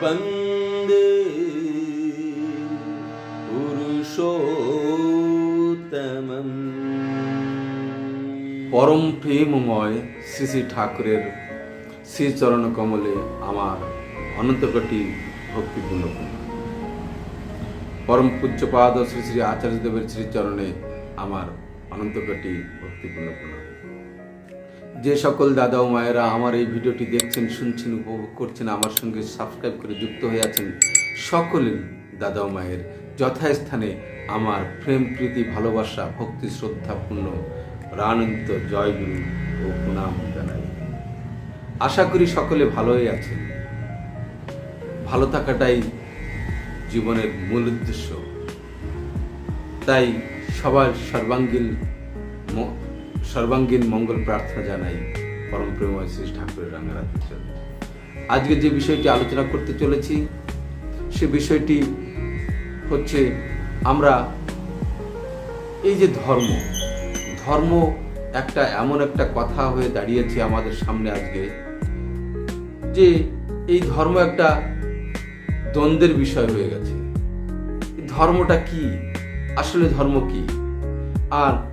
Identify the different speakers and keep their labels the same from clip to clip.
Speaker 1: পরম প্রেমময় শ্রী শ্রী ঠাকুরের শ্রীচরণ কমলে আমার অনন্তকটি ভক্তিপূর্ণ। পরম পূজ্যপাদ শ্রী শ্রী আচার্যদেবের শ্রীচরণে আমার অনন্তকটি ভক্তিপূর্ণ যে সকল দাদা ও মায়েরা আমার এই ভিডিওটি দেখছেন, শুনছেন, উপভোগ করছেন, আমার সঙ্গে সাবস্ক্রাইব করে যুক্ত হয়ে আছেন সকল দাদা ও মায়ের যথাস্থানে আমার প্রেম, প্রীতি, ভালোবাসা, ভক্তি শ্রদ্ধাপূর্ণ রানন্ত জয়গুরু ও প্রণাম জানাই। আশা করি সকলে ভালোই আছেন। ভালো থাকাটাই জীবনের মূল উদ্দেশ্য। তাই সবার সর্বাঙ্গীন সর্বাঙ্গীন মঙ্গল প্রার্থনা জানাই পরম প্রেময় শ্রী ঠাকুরের রাঙ্গারাতের জন্য আজকে যে বিষয়টি আলোচনা করতে চলেছি, সে বিষয়টি হচ্ছে আমরা এই যে ধর্ম ধর্ম একটা এমন একটা কথা হয়ে দাঁড়িয়েছে আমাদের সামনে আজকে যে এই ধর্ম একটা দ্বন্দ্বের বিষয় হয়ে গেছে। ধর্মটা কি? আসলে ধর্ম কি? আর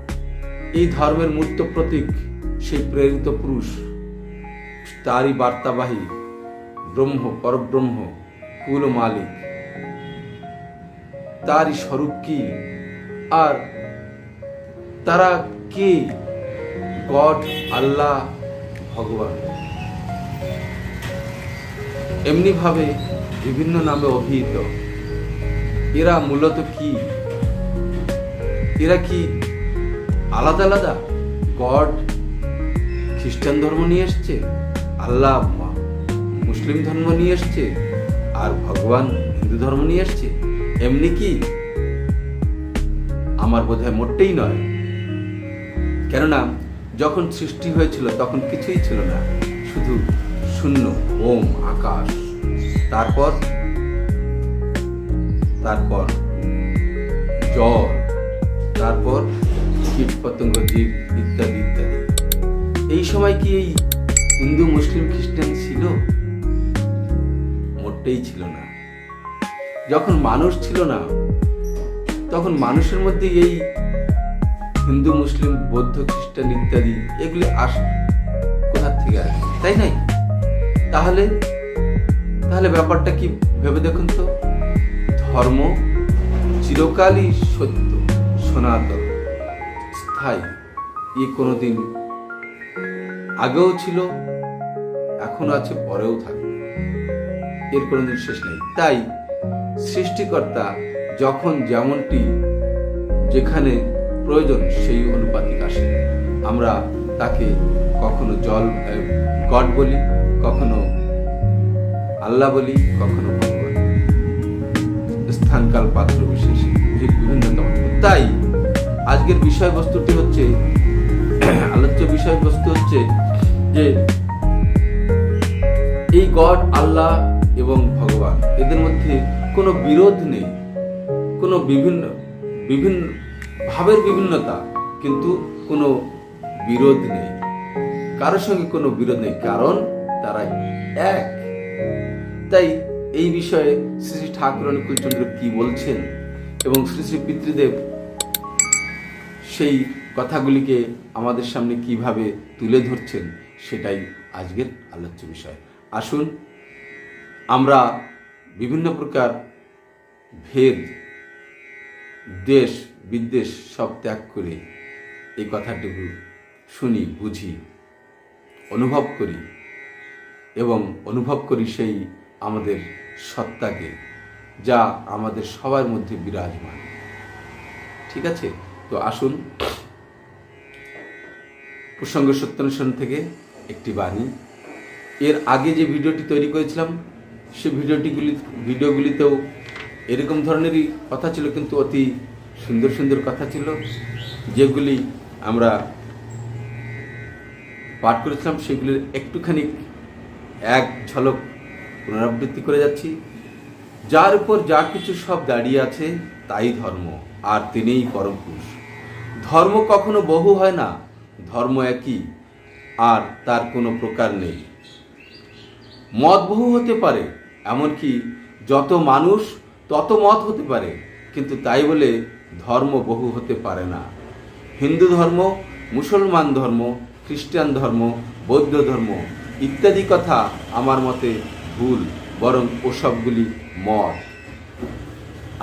Speaker 1: এই ধর্মের মূর্ত প্রতীক সেই প্রেরিত পুরুষ। তারই বার্তাবাহী ব্রহ্ম, পরব্রহ্ম, কুল মালিক। তারই স্বরূপ কি? আর তারা কে? গড, আল্লাহ, ভগবান। এমনিভাবে বিভিন্ন নামে অভিহিত। এরা মূলত কি? এরা কি আলাদা আলাদা। গড, খ্রিস্টান ধর্ম নিয়ে এসছে, আল্লাহ মুসলিম ধর্ম নিয়ে এসছে, আর ভগবান, হিন্দু ধর্ম নিয়ে এসছে। এমনি কি? আমার বোধহয় মোটেই নয়। কেননা, যখন সৃষ্টি হয়েছিল, তখন কিছুই ছিল না। শুধু শূন্য, ওম, আকাশ। তারপর? তারপর? জল তারপর? কীট পতঙ্গ জীব ইত্যাদি ইত্যাদি। এই সময় কি এই হিন্দু, মুসলিম, খ্রিস্টান ছিল? মোটেই ছিল না। যখন মানুষ ছিল না, তখন মানুষের মধ্যে এই হিন্দু, মুসলিম, বৌদ্ধ, খ্রিস্টান ইত্যাদি, এগুলি আস কোথার থেকে আসে? তাই নাই? তাহলে তাহলে ব্যাপারটা কি ভেবে দেখুন তো? ধর্ম চিরকালই সত্য, সনাতন। স্থায়ী এ কোনোদিন আগেও ছিল, এখনও আছে, পরেও থাকবে এর কোনোদিন শেষ নেই। তাই সৃষ্টিকর্তা যখন যেমনটি যেখানে প্রয়োজন সেই অনুপাতিক আসে। আমরা তাকে কখনো জল গড বলি, কখনো আল্লাহ বলি, কখনো ভগবান। স্থানকাল পাত্র বিশেষে বিভিন্নতম তাই আজকের বিষয়বস্তুটি হচ্ছে, আলোচ্য বিষয়বস্তু হচ্ছে যে এই গড, আল্লাহ এবং ভগবান, এদের মধ্যে কোনো বিরোধ নেই, কোনো বিভিন্ন বিভিন্ন ভাবের বিভিন্নতা, কিন্তু কোনো বিরোধ নেই। কারোর সঙ্গে কোনো বিরোধ নেই, কারণ তারা এক। তাই এই বিষয়ে শ্রী শ্রী ঠাকুর অনুকূলচন্দ্র কি বলছেন? এবং শ্রী শ্রী পিতৃদেব সেই কথাগুলিকে আমাদের সামনে কীভাবে তুলে ধরছেন সেটাই আজকের আলোচ্য বিষয়। আসুন, আমরা বিভিন্ন প্রকার ভেদ, দেশ, বিদ্বেষ সব ত্যাগ করে এই কথাটুকু শুনি, বুঝি, অনুভব করি এবং অনুভব করি সেই আমাদের সত্তাকে, যা আমাদের সবার মধ্যে বিরাজমান। ঠিক আছে? তো আসুন, প্রসঙ্গ সত্যানুসরণ থেকে একটি বাণী। এর আগে যে ভিডিওটি তৈরি করেছিলাম, সে ভিডিওটিগুলি, ভিডিওগুলিতেও এরকম ধরনেরই কথা ছিল, কিন্তু অতি সুন্দর সুন্দর কথা ছিল, যেগুলি আমরা পাঠ করেছিলাম, সেগুলির একটুখানি এক ঝলক পুনরাবৃত্তি করে যাচ্ছি। যার উপর যা কিছু সব দাঁড়িয়ে আছে, তাই ধর্ম, আর তিনিই পরম পুরুষ। ধর্ম কখনো বহু হয় না, ধর্ম একই, আর তার কোনো প্রকার নেই। মত বহু হতে পারে, এমনকি যত মানুষ, তত মত হতে পারে, কিন্তু তাই বলে ধর্ম বহু হতে পারে না। হিন্দু ধর্ম, মুসলমান ধর্ম, খ্রিস্টান ধর্ম, বৌদ্ধ ধর্ম ইত্যাদি কথা আমার মতে ভুল, বরং ওসবগুলি মত।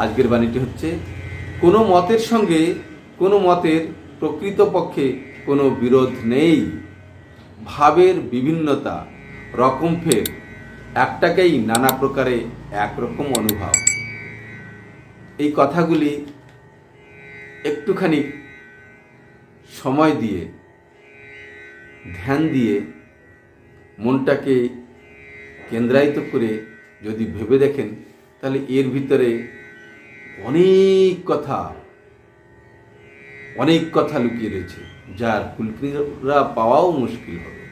Speaker 1: আজকের বাণীটি হচ্ছে, কোনো মতের সঙ্গে কোনো মতের প্রকৃতপক্ষে কোনো বিরোধ নেই। ভাবের বিভিন্নতা, রকম ফের, একটাকেই নানা প্রকারে একরকম অনুভব। এই কথাগুলি একটুখানি সময় দিয়ে, ধ্যান দিয়ে মনটাকে কেন্দ্রায়িত করে যদি ভেবে দেখেন, তাহলে এর ভিতরে অনেক কথা অনেক কথা লুকিয়ে রয়েছে, যার কুলকিরা পাওয়াও মুশকিল হবে,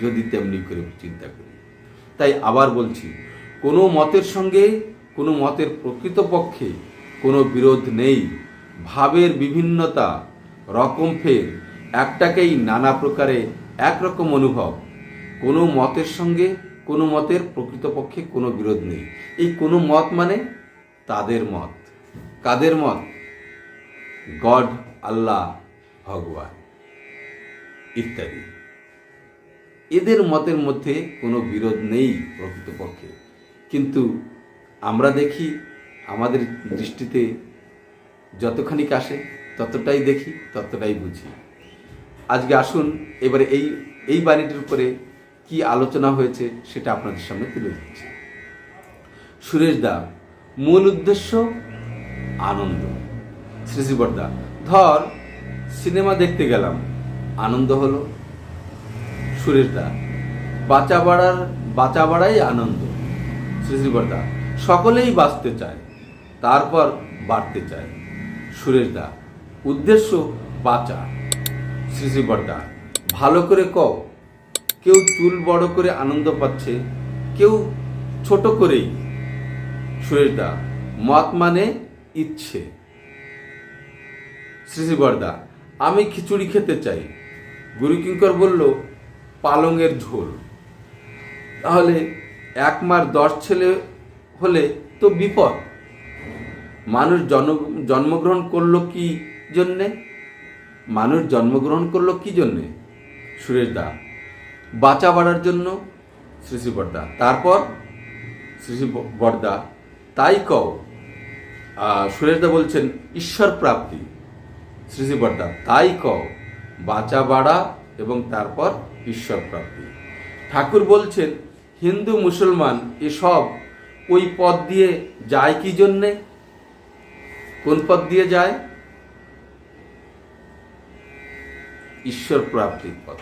Speaker 1: যদি তেমনি করে চিন্তা করি। তাই আবার বলছি, কোনো মতের সঙ্গে কোনো মতের প্রকৃতপক্ষে কোনো বিরোধ নেই। ভাবের বিভিন্নতা, রকম ফের, একটাকেই নানা প্রকারে একরকম অনুভব। কোনো মতের সঙ্গে কোনো মতের প্রকৃতপক্ষে কোনো বিরোধ নেই। এই কোনো মত মানে তাদের মত। কাদের মত? গড আল্লাহ, ভগবান ইত্যাদি। এদের মতের মধ্যে কোনো বিরোধ নেই প্রকৃতপক্ষে। কিন্তু আমরা দেখি, আমাদের দৃষ্টিতে যতখানি আসে ততটাই দেখি, ততটাই বুঝি। আজকে আসুন, এবারে এই এই বাণীটির উপরে কি আলোচনা হয়েছে সেটা আপনাদের সামনে তুলে দিচ্ছি সুরেশ দা, মূল উদ্দেশ্য আনন্দ। শ্রী শ্রী বর্দা ধর, সিনেমা দেখতে গেলাম। আনন্দ হলো। সুরেশ দা, বাঁচা বাড়ার, বাঁচা বাড়াই আনন্দ। শ্রী শ্রী সকলেই বাঁচতে চায়, তারপর বাড়তে চায়। সুরেশদা উদ্দেশ্য বাঁচা। শ্রী শ্রী ভালো করে কও, কেউ চুল বড় করে আনন্দ পাচ্ছে, কেউ ছোট করেই। সুরেশদা মত মানে ইচ্ছে। শ্রী শ্রী বর্দা, আমি খিচুড়ি খেতে চাই। গুরুকিঙ্কর বলল, পালংয়ের ঝোল। তাহলে এক মার দশ ছেলে হলে তো বিপদ। মানুষ জন্ম জন্মগ্রহণ করল কি জন্যে? মানুষ জন্মগ্রহণ করল কি জন্যে? সুরেশ দা বাঁচা বাড়ার জন্য শ্রী বর্দা, তারপর? শ্রী বর্দা, তাই কও। সুরেশদা বলছেন, ঈশ্বর প্রাপ্তি। শ্রী শ্রী তাই কও, বাঁচা বাড়া এবং তারপর ঈশ্বর প্রাপ্তি। ঠাকুর বলছেন, হিন্দু, মুসলমান, এসব ওই পথ দিয়ে যায় কি জন্যে? কোন পথ দিয়ে যায়? ঈশ্বর প্রাপ্তির পথ।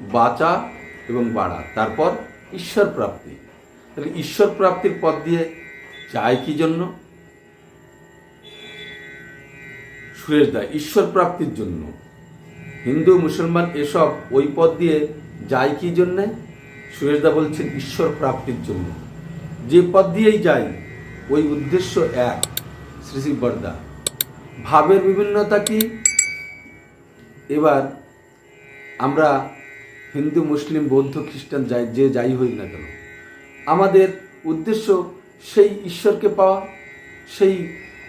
Speaker 1: বাঁচা এবং বাড়া, তারপর ঈশ্বর প্রাপ্তি। তাহলে ঈশ্বর প্রাপ্তির পথ দিয়ে যায় কি জন্য? সুরেশ দা, ঈশ্বর প্রাপ্তির জন্য। হিন্দু, মুসলমান এসব ওই পথ দিয়ে যায় কি জন্যে? সুরেশদা বলছেন, ঈশ্বর প্রাপ্তির জন্য। যে পথ দিয়েই যাই, ওই উদ্দেশ্য এক, শ্রী শ্রী বর্দা। ভাবের বিভিন্নতা কি? এবার আমরা হিন্দু, মুসলিম, বৌদ্ধ, খ্রিস্টান, যাই যে যাই হই না কেন, আমাদের উদ্দেশ্য সেই ঈশ্বরকে পাওয়া, সেই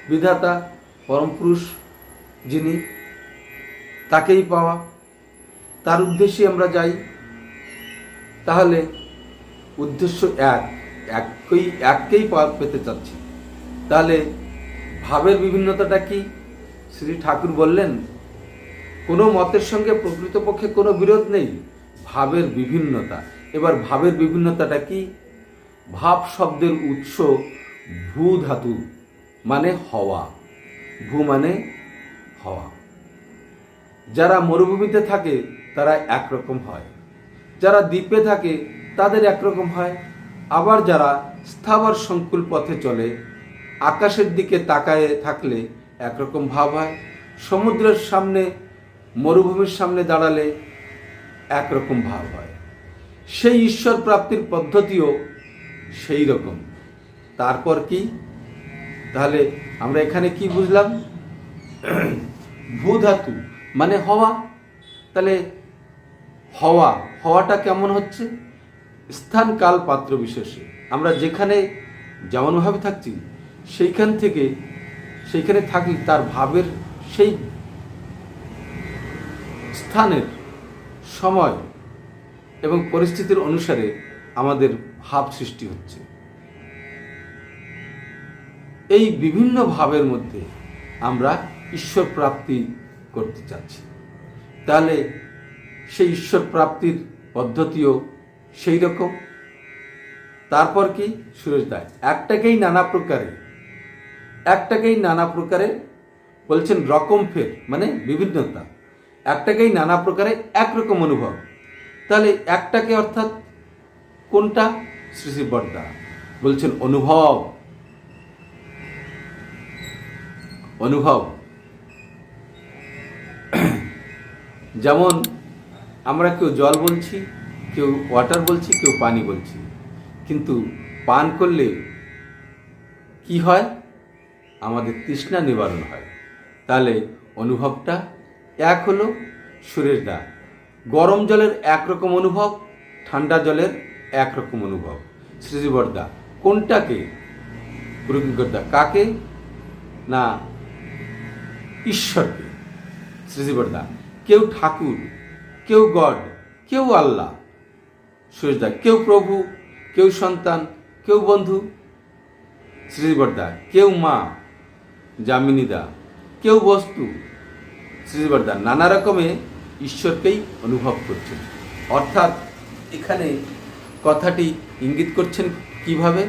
Speaker 1: বিধাতা, পরম পুরুষ যিনি, তাকেই পাওয়া। তার উদ্দেশ্যে আমরা যাই, তাহলে উদ্দেশ্য এক, একই, এককেই পেতে চাচ্ছি। তাহলে ভাবের বিভিন্নতাটা কি? শ্রী ঠাকুর বললেন, কোনো মতের সঙ্গে প্রকৃতপক্ষে কোনো বিরোধ নেই, ভাবের বিভিন্নতা। এবার ভাবের বিভিন্নতাটা কি? ভাব শব্দের উৎস ভূ ধাতু মানে হওয়া। ভূ মানে হওয়া। যারা মরুভূমিতে থাকে তারা একরকম হয়। যারা দ্বীপে থাকে, তাদের একরকম হয়। আবার যারা স্থাবর সংকুল পথে চলে, আকাশের দিকে তাকায় থাকলে একরকম ভাব হয়। সমুদ্রের সামনে, মরুভূমির সামনে দাঁড়ালে একরকম ভাব হয়। সেই ঈশ্বর প্রাপ্তির পদ্ধতিও সেই রকম। তারপর কি? তাহলে আমরা এখানে কি বুঝলাম? ভূধাতু মানে হওয়া। তাহলে হওয়া, হওয়াটা কেমন হচ্ছে? স্থান কাল পাত্র বিশেষে। আমরা যেখানে যেমনভাবে থাকছি, সেইখান থেকে, সেইখানে থাকলে তার ভাবের সেই স্থানের সময় এবং পরিস্থিতির অনুসারে আমাদের ভাব সৃষ্টি হচ্ছে। এই বিভিন্ন ভাবের মধ্যে আমরা ঈশ্বর প্রাপ্তি করতে চাচ্ছি। তাহলে সেই ঈশ্বর প্রাপ্তির পদ্ধতিও সেই রকম। তারপর কি? সুরেশ দায় একটাকেই নানা প্রকারে, একটাকেই নানা প্রকারে বলছেন রকম ফের মানে বিভিন্নতা। একটাকেই নানা প্রকারে একরকম অনুভব। তাহলে একটাকে অর্থাৎ কোনটা? শ্রী বর্দা বলছেন অনুভব। অনুভব। যেমন আমরা কেউ জল বলছি, কেউ ওয়াটার বলছি, কেউ পানি বলছি। কিন্তু পান করলে কি হয়? আমাদের তৃষ্ণা নিবারণ হয়। তাহলে অনুভবটা এক হলো সুরের গরম জলের একরকম অনুভব, ঠান্ডা জলের একরকম অনুভব। শ্রীজীবরদা কোনটাকে? গুরুকিঙ্করদা কাকে? না, ঈশ্বরকে? শ্রীজীবরদা কেউ ঠাকুর, কেউ গড, কেউ আল্লাহ। সুরেশদা কেউ প্রভু, কেউ সন্তান, কেউ বন্ধু। শ্রীবর্দা কেউ মা। যামিনীদা, কেউ বস্তু। শ্রীবর্দা নানা রকমে ঈশ্বরকেই অনুভব করছেন। অর্থাৎ এখানে কথাটি ইঙ্গিত করছেন কীভাবে?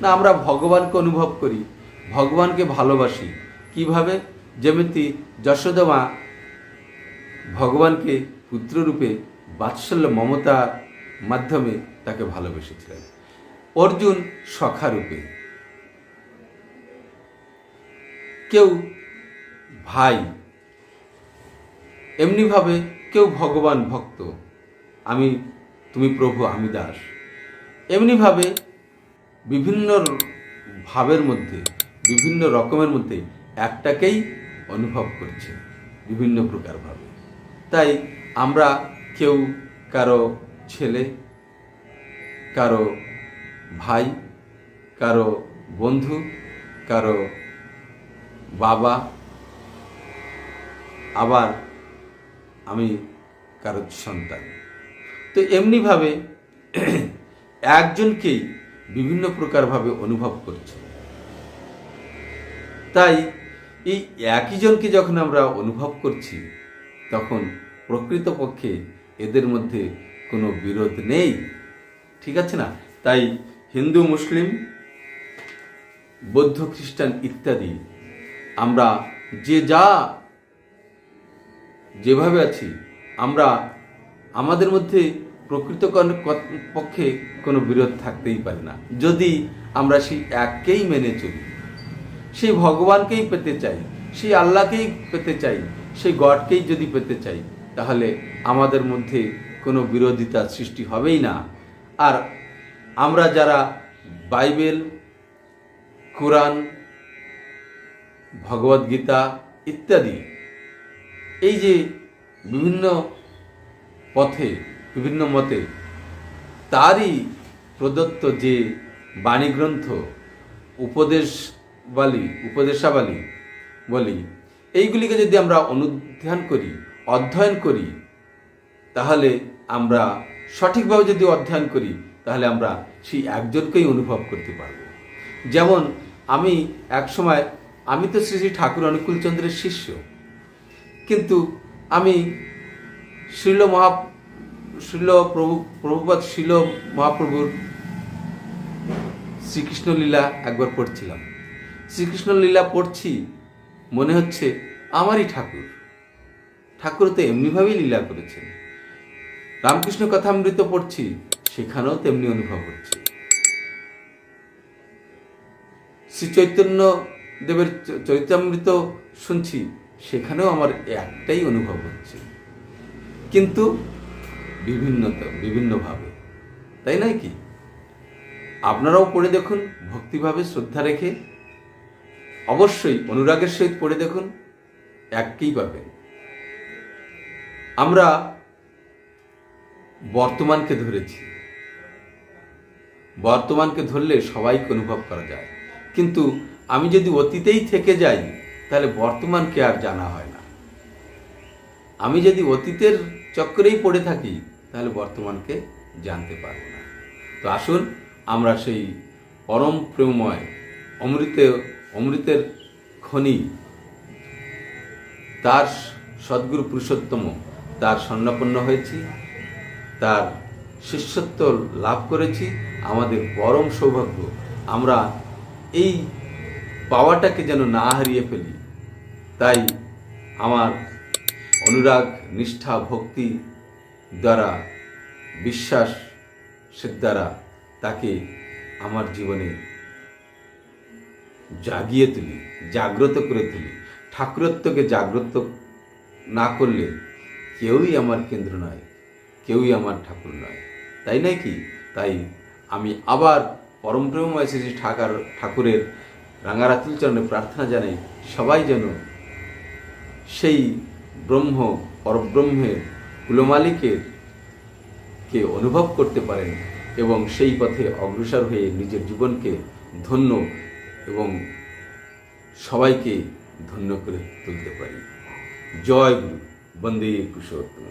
Speaker 1: না, আমরা ভগবানকে অনুভব করি, ভগবানকে ভালোবাসি। কীভাবে? যেমনি যশোদা মা ভগবানকে পুত্ররূপে বাৎসল্য মমতার মাধ্যমে তাকে ভালোবেসেছিলেন। অর্জুন সখারূপে কেউ ভাই, এমনিভাবে কেউ ভগবান ভক্ত, আমি, তুমি প্রভু, আমি দাস। এমনিভাবে বিভিন্ন ভাবের মধ্যে, বিভিন্ন রকমের মধ্যে একটাকেই অনুভব করছে, বিভিন্ন প্রকার ভাবে। তাই আমরা কেউ কারও ছেলে, কারও ভাই, কারও বন্ধু, কারও বাবা, আবার আমি কারও সন্তান। তো এমনিভাবে একজনকেই বিভিন্ন প্রকারভাবে অনুভব করছে। তাই এই একই জনকে যখন আমরা অনুভব করছি তখন প্রকৃতপক্ষে এদের মধ্যে কোনো বিরোধ নেই। ঠিক আছে না? তাই হিন্দু, মুসলিম, বৌদ্ধ, খ্রিস্টান ইত্যাদি, আমরা যে যা যেভাবে আছি, আমরা আমাদের মধ্যে প্রকৃত পক্ষে কোনো বিরোধ থাকতেই পারে না। যদি আমরা সেই এককেই মেনে চলি, সেই ভগবানকেই পেতে চাই, সেই আল্লাহকেই পেতে চাই সেই গডকেই যদি পেতে চাই, তাহলে আমাদের মধ্যে কোনো বিরোধিতা সৃষ্টি হবেই না। আর আমরা যারা বাইবেল, কোরআন ভগবদ্গীতা ইত্যাদি, এই যে বিভিন্ন পথে, বিভিন্ন মতে, তারই প্রদত্ত যে বাণীগ্রন্থ, উপদেশ বালি, উপদেশাবালী বলি এইগুলিকে যদি আমরা অনুধ্যান করি, অধ্যয়ন করি, তাহলে আমরা সঠিকভাবে যদি অধ্যয়ন করি, তাহলে আমরা সেই একজনকেই অনুভব করতে পারব। যেমন আমি এক সময় আমি তো শ্রী শ্রী ঠাকুর অনুকূলচন্দ্রের শিষ্য, কিন্তু আমি শিল মহা শিল প্রভু প্রভুপাত শিল মহাপ্রভুর শ্রীকৃষ্ণ লীলা একবার পড়ছিলাম। শ্রীকৃষ্ণ লীলা পড়ছি মনে হচ্ছে আমারই ঠাকুর। ঠাকুর তো এমনিভাবেই লীলা করেছেন। রামকৃষ্ণ কথা কথামৃত পড়ছি, সেখানেও তেমনি অনুভব হচ্ছে। শ্রী চৈতন্য দেবের চ- চরিতামৃত শুনছি, সেখানেও আমার একটাই অনুভব হচ্ছে। কিন্তু বিভিন্নতা বিভিন্নভাবে, তাই নয় কি? আপনারাও পড়ে দেখুন, ভক্তিভাবে শ্রদ্ধা রেখে অবশ্যই অনুরাগের সহিত পড়ে দেখুন, একই পাবেন আমরা বর্তমানকে ধরেছি। বর্তমানকে ধরলে সবাইকে অনুভব করা যায়। কিন্তু আমি যদি অতীতেই থেকে যাই, তাহলে বর্তমানকে আর জানা হয় না। আমি যদি অতীতের চক্রেই পড়ে থাকি, তাহলে বর্তমানকে জানতে পারব না। তো আসুন, আমরা সেই পরম প্রেমময় অমৃতে অমৃতের খনি, তার সদ্গুরু পুরুষোত্তম তার স্বর্ণাপন্ন হয়েছি, তার শিষ্যত্ব লাভ করেছি, আমাদের পরম সৌভাগ্য। আমরা এই পাওয়াটাকে যেন না হারিয়ে ফেলি। তাই আমার অনুরাগ, নিষ্ঠা, ভক্তি দ্বারা বিশ্বাসের দ্বারা তাকে আমার জীবনে জাগিয়ে তুলি, জাগ্রত করে তুলি। ঠাকুরত্বকে জাগ্রত না করলে কেউই আমার কেন্দ্র নয়, কেউই আমার ঠাকুর নয়। তাই নয় কি? তাই আমি আবার পরম প্রেমময় শ্রী শ্রী ঠাকার ঠাকুরের রাঙারাতুল চরণে প্রার্থনা জানাই, সবাই যেন সেই ব্রহ্ম, পরব্রহ্মের কুলমালিকের কে অনুভব করতে পারেন এবং সেই পথে অগ্রসর হয়ে নিজের জীবনকে ধন্য এবং সবাইকে ধন্য করে তুলতে পারি। জয় গুরু বন্দে কুশোত্তম